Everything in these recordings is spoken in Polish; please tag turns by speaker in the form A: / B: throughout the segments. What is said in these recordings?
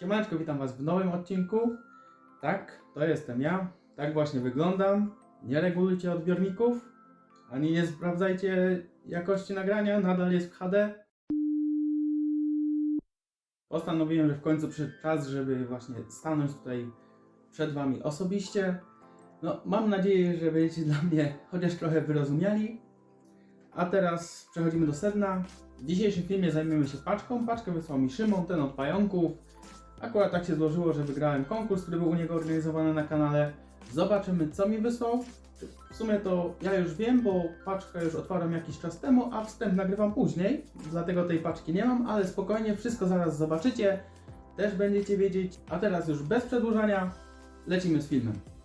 A: Siemaneczko, witam Was w nowym odcinku. Tak, to jestem ja. Tak właśnie wyglądam. Nie regulujcie odbiorników, ani nie sprawdzajcie jakości nagrania, nadal jest w HD. Postanowiłem, że w końcu przyszedł czas, żeby właśnie stanąć tutaj przed Wami osobiście. No, mam nadzieję, że będziecie dla mnie chociaż trochę wyrozumiali. A teraz przechodzimy do sedna. W dzisiejszym filmie zajmiemy się paczką. Paczkę wysłał mi Szymon, ten od pająków. Akurat tak się złożyło, że wygrałem konkurs, który był u niego organizowany na kanale. Zobaczymy, co mi wysłał. W sumie to ja już wiem, bo paczkę już otwarłem jakiś czas temu, a wstęp nagrywam później, dlatego tej paczki nie mam, ale spokojnie, wszystko zaraz zobaczycie. Też będziecie wiedzieć. A teraz już bez przedłużania, lecimy z filmem.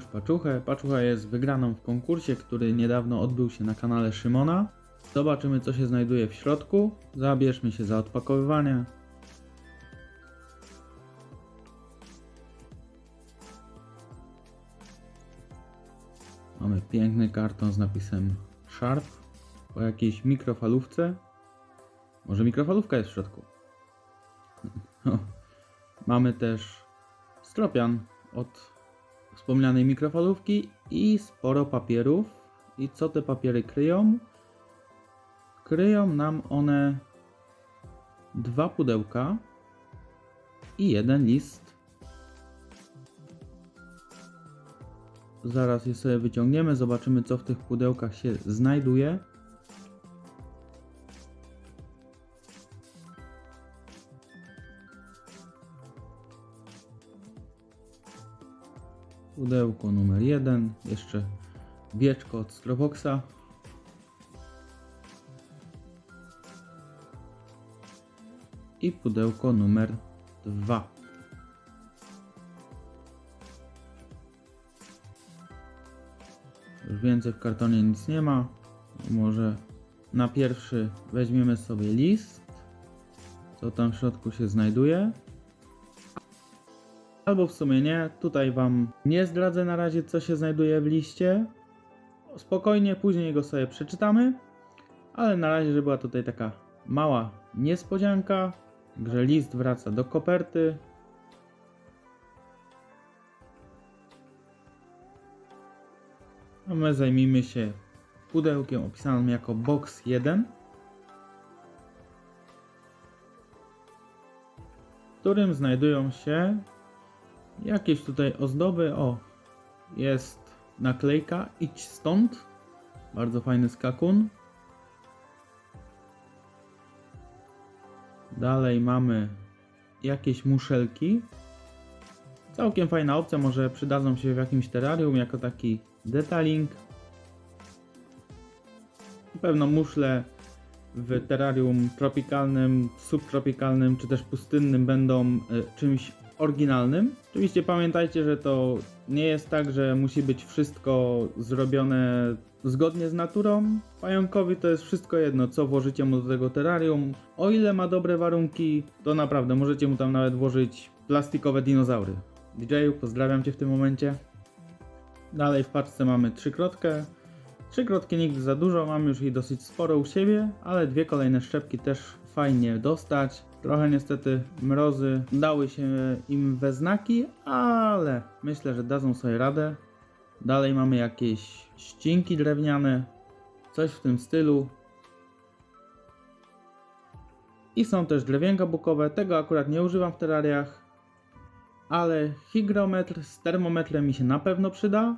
A: Już paczuchę. Paczucha jest wygraną w konkursie, który niedawno odbył się na kanale Szymona. Zobaczymy, co się znajduje w środku. Zabierzmy się za odpakowywanie. Mamy piękny karton z napisem Sharp o jakiejś mikrofalówce. Może mikrofalówka jest w środku. Mamy też stropian od wspomnianej mikrofalówki i sporo papierów. I co te papiery kryją? Kryją nam one dwa pudełka i jeden list. Zaraz je sobie wyciągniemy, zobaczymy co w tych pudełkach się znajduje. Pudełko numer jeden, jeszcze wieczko od Stroboxa. I pudełko numer dwa. Już więcej w kartonie nic nie ma. Może na pierwszy weźmiemy sobie list, co tam w środku się znajduje. Albo w sumie nie, tutaj Wam nie zdradzę na razie, co się znajduje w liście. Spokojnie, później go sobie przeczytamy. Ale na razie, że była tutaj taka mała niespodzianka, że list wraca do koperty. A my zajmijmy się pudełkiem opisanym jako box 1. w którym znajdują się Jakieś tutaj ozdoby. O, jest naklejka Idź stąd. Bardzo fajny skakun. Dalej mamy jakieś muszelki. Całkiem fajna opcja, może przydadzą się w jakimś terrarium jako taki detaling. Na pewno muszle w terrarium tropikalnym, subtropikalnym czy też pustynnym będą y, czymś oryginalnym. Oczywiście pamiętajcie, że to nie jest tak, że musi być wszystko zrobione zgodnie z naturą. Pająkowi to jest wszystko jedno, co włożycie mu do tego terrarium. O ile ma dobre warunki, to naprawdę możecie mu tam nawet włożyć plastikowe dinozaury. DJ-u, pozdrawiam Cię w tym momencie. Dalej w paczce mamy trzykrotkę. Trzykrotki nigdy za dużo, mamy już ich dosyć sporo u siebie, ale dwie kolejne szczepki też fajnie dostać. Trochę niestety mrozy dały się im we znaki, ale myślę, że dadzą sobie radę. Dalej mamy jakieś ścinki drewniane, coś w tym stylu. I są też drewienka bukowe, tego akurat nie używam w terrariach, ale hygrometr z termometrem mi się na pewno przyda.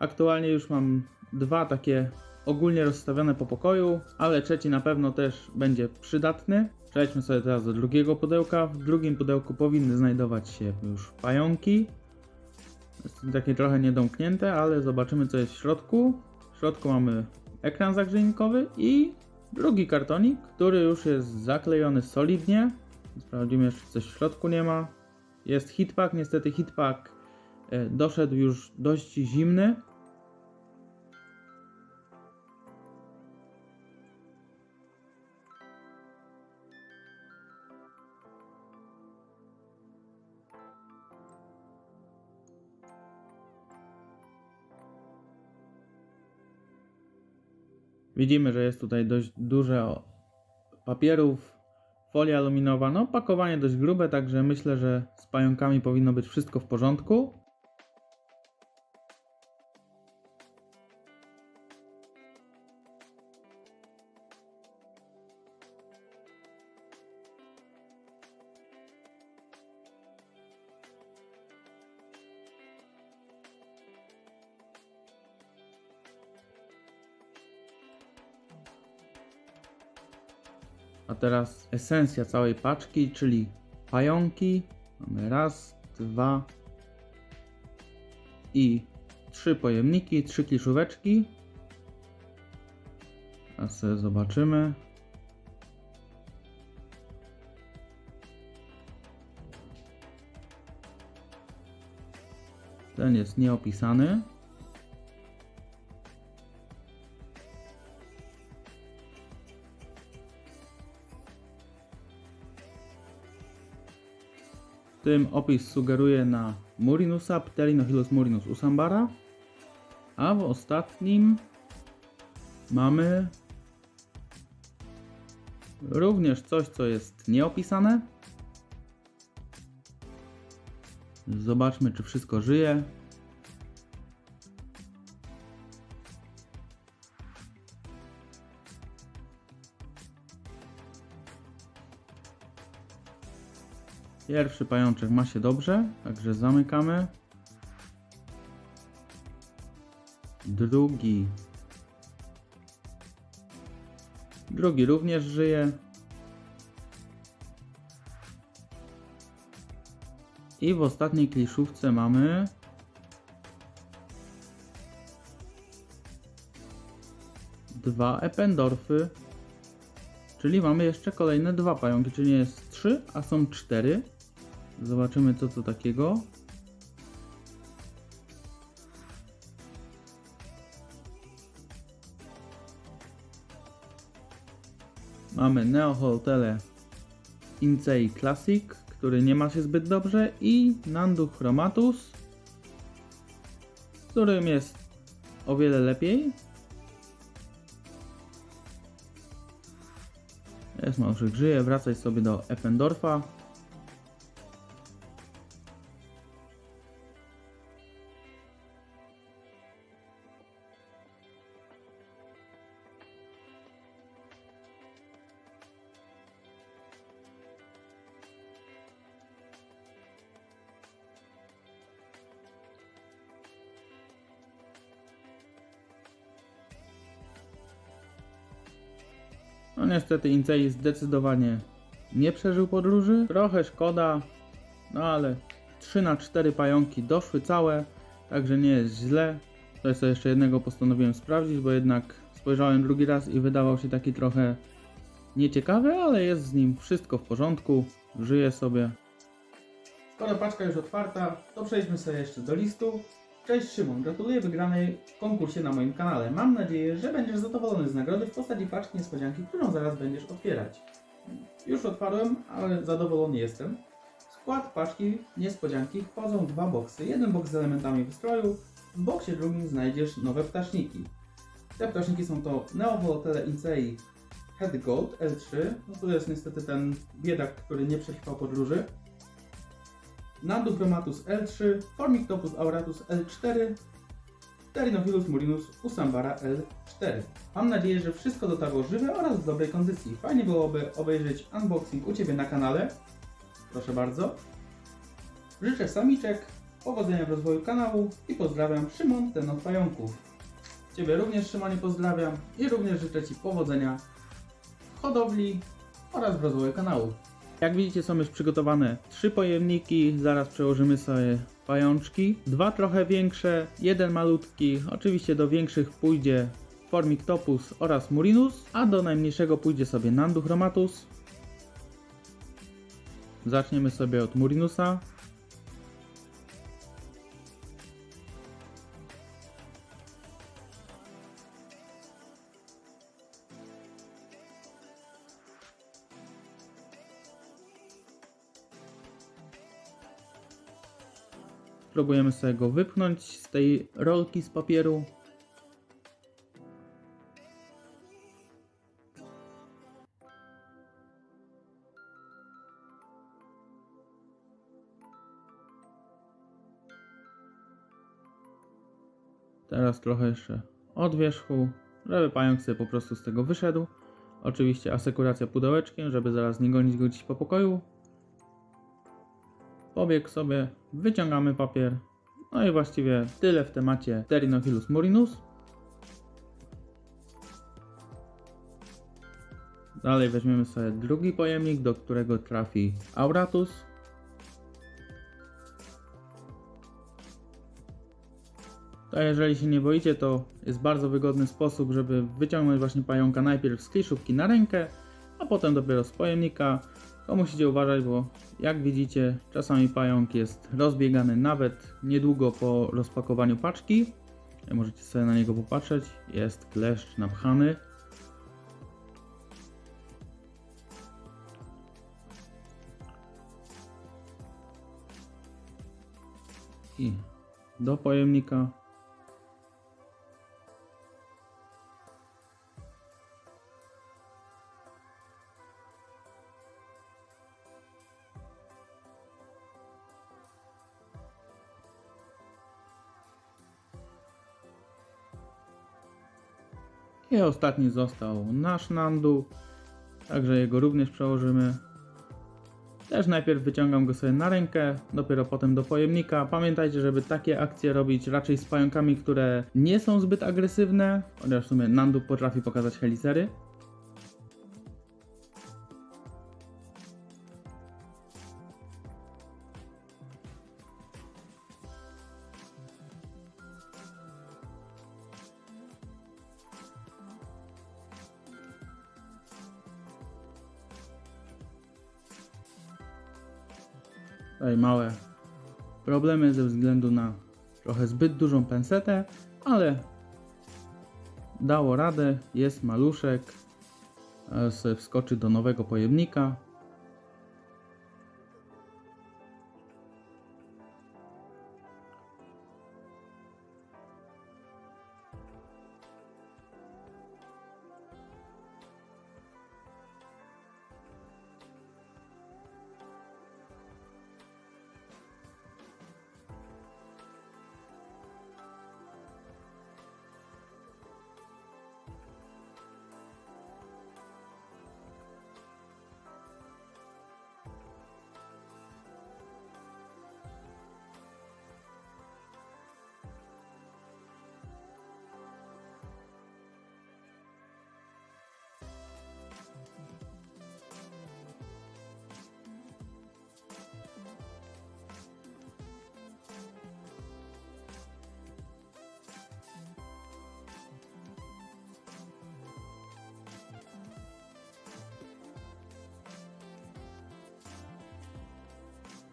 A: Aktualnie już mam dwa takie ogólnie rozstawione po pokoju, ale trzeci na pewno też będzie przydatny. Przejdźmy sobie teraz do drugiego pudełka. W drugim pudełku powinny znajdować się już pająki. Takie trochę niedomknięte, ale zobaczymy co jest w środku. W środku mamy ekran zagrzejnikowy i drugi kartonik, który już jest zaklejony solidnie. Sprawdzimy jeszcze coś w środku nie ma. Jest hitpack, niestety hitpack e, doszedł już dość zimny. Widzimy, że jest tutaj dość dużo papierów, folia aluminowa, no pakowanie dość grube, także myślę, że z pająkami powinno być wszystko w porządku. A teraz esencja całej paczki, czyli pająki. Mamy raz, dwa i trzy pojemniki, trzy kliszóweczki. A sobie zobaczymy. Ten jest nieopisany. Tym opis sugeruje na Murinusa, Pterinochilus murinus usambara. A w ostatnim mamy również coś, co jest nieopisane. Zobaczmy, czy wszystko żyje. Pierwszy pajączek ma się dobrze, także zamykamy. Drugi. Drugi również żyje. I w ostatniej kliszówce mamy dwa ependorfy. Czyli mamy jeszcze kolejne dwa pająki, czyli nie jest trzy, a są cztery. Zobaczymy co to takiego. Mamy Neoholtele Incei Classic, który nie ma się zbyt dobrze i Nandu Chromatus, którym jest o wiele lepiej. Jest małżyk żyje, wracaj sobie do Eppendorfa. No niestety Incei zdecydowanie nie przeżył podróży. Trochę szkoda, no ale 3 na 4 pająki doszły całe, także nie jest źle. To jest jeszcze jednego postanowiłem sprawdzić, bo jednak spojrzałem drugi raz i wydawał się taki trochę nieciekawy, ale jest z nim wszystko w porządku, żyje sobie. Skoro paczka już otwarta, to przejdźmy sobie jeszcze do listu. Cześć Szymon, gratuluję wygranej w konkursie na moim kanale. Mam nadzieję, że będziesz zadowolony z nagrody w postaci paczki niespodzianki, którą zaraz będziesz otwierać. Już otwarłem, ale zadowolony jestem. W skład paczki niespodzianki wchodzą dwa boksy. Jeden boks z elementami wystroju, w boksie drugim znajdziesz nowe ptaszniki. Te ptaszniki są to Neovolotele Incei Head Gold L3. No to jest niestety ten biedak, który nie przetrwał podróży. Nanduchromatus L3, Formictopus auratus L4, Pterinophilus murinus usambara L4. Mam nadzieję, że wszystko dotarło żywe oraz w dobrej kondycji. Fajnie byłoby obejrzeć unboxing u Ciebie na kanale. Proszę bardzo. Życzę samiczek, powodzenia w rozwoju kanału i pozdrawiam Szymon, ten pająków. Ciebie również Szymonie pozdrawiam i również życzę Ci powodzenia w hodowli oraz w rozwoju kanału. Jak widzicie są już przygotowane trzy pojemniki, zaraz przełożymy sobie pajączki. Dwa trochę większe, jeden malutki, oczywiście do większych pójdzie Formictopus oraz Murinus, a do najmniejszego pójdzie sobie Nanduchromatus. Zaczniemy sobie od Murinusa. Próbujemy sobie go wypchnąć z tej rolki z papieru. Teraz trochę jeszcze od wierzchu, żeby pająk sobie po prostu z tego wyszedł. Oczywiście asekuracja pudełeczkiem, żeby zaraz nie gonić go gdzieś po pokoju. Pobieg sobie, wyciągamy papier. No i właściwie tyle w temacie Pterinophilus murinus. Dalej weźmiemy sobie drugi pojemnik, do którego trafi Auratus. To jeżeli się nie boicie, to jest bardzo wygodny sposób, żeby wyciągnąć właśnie pająka najpierw z kliszówki na rękę, a potem dopiero z pojemnika. To musicie uważać, bo jak widzicie, czasami pająk jest rozbiegany nawet niedługo po rozpakowaniu paczki. Możecie sobie na niego popatrzeć. Jest kleszcz napchany. I do pojemnika I ostatni został nasz Nandu, także jego również przełożymy. Też najpierw wyciągam go sobie na rękę, dopiero potem do pojemnika. Pamiętajcie, żeby takie akcje robić raczej z pająkami, które nie są zbyt agresywne, chociaż w sumie Nandu potrafi pokazać helicery. Małe problemy ze względu na trochę zbyt dużą pensetę, ale dało radę, jest maluszek, e, wskoczy do nowego pojemnika.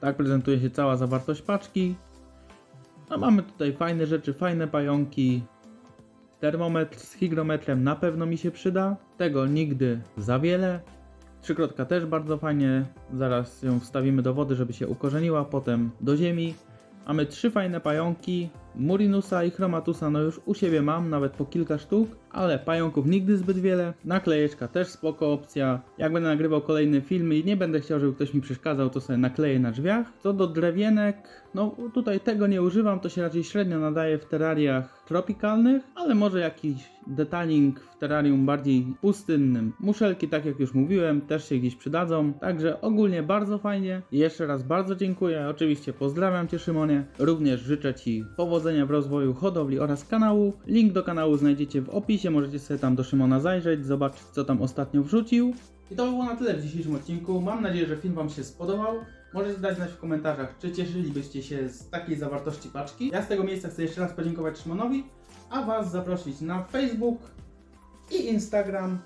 A: Tak prezentuje się cała zawartość paczki. No mamy tutaj fajne rzeczy, fajne pająki. Termometr z hygrometrem na pewno mi się przyda. Tego nigdy za wiele. Trzykrotka też bardzo fajnie. Zaraz ją wstawimy do wody, żeby się ukorzeniła. Potem do ziemi. Mamy trzy fajne pająki. Murinusa i Chromatusa no już u siebie mam, nawet po kilka sztuk, ale pająków nigdy zbyt wiele. Naklejeczka też spoko opcja. Jak będę nagrywał kolejne filmy i nie będę chciał, żeby ktoś mi przeszkadzał, to sobie nakleję na drzwiach. Co do drewienek, no tutaj tego nie używam, to się raczej średnio nadaje w terrariach tropikalnych, ale może jakiś detaling w terrarium bardziej pustynnym. Muszelki, tak jak już mówiłem, też się gdzieś przydadzą. Także ogólnie bardzo fajnie. Jeszcze raz bardzo dziękuję. Oczywiście pozdrawiam Cię Szymonie. Również życzę Ci powodzenia w rozwoju hodowli oraz kanału. Link do kanału znajdziecie w opisie. Możecie sobie tam do Szymona zajrzeć, zobaczyć co tam ostatnio wrzucił. I to by było na tyle w dzisiejszym odcinku. Mam nadzieję, że film Wam się spodobał. Możecie dać znać w komentarzach, czy cieszylibyście się z takiej zawartości paczki. Ja z tego miejsca chcę jeszcze raz podziękować Szymonowi, a Was zaprosić na Facebook i Instagram.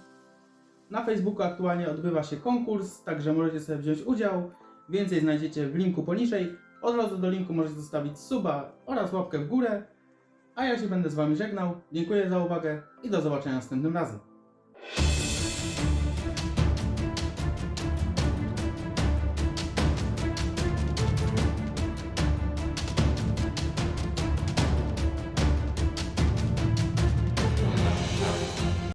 A: Na Facebooku aktualnie odbywa się konkurs, także możecie sobie wziąć udział. Więcej znajdziecie w linku poniżej. Od razu do linku możecie zostawić suba oraz łapkę w górę. A ja się będę z Wami żegnał. Dziękuję za uwagę i do zobaczenia następnym razem.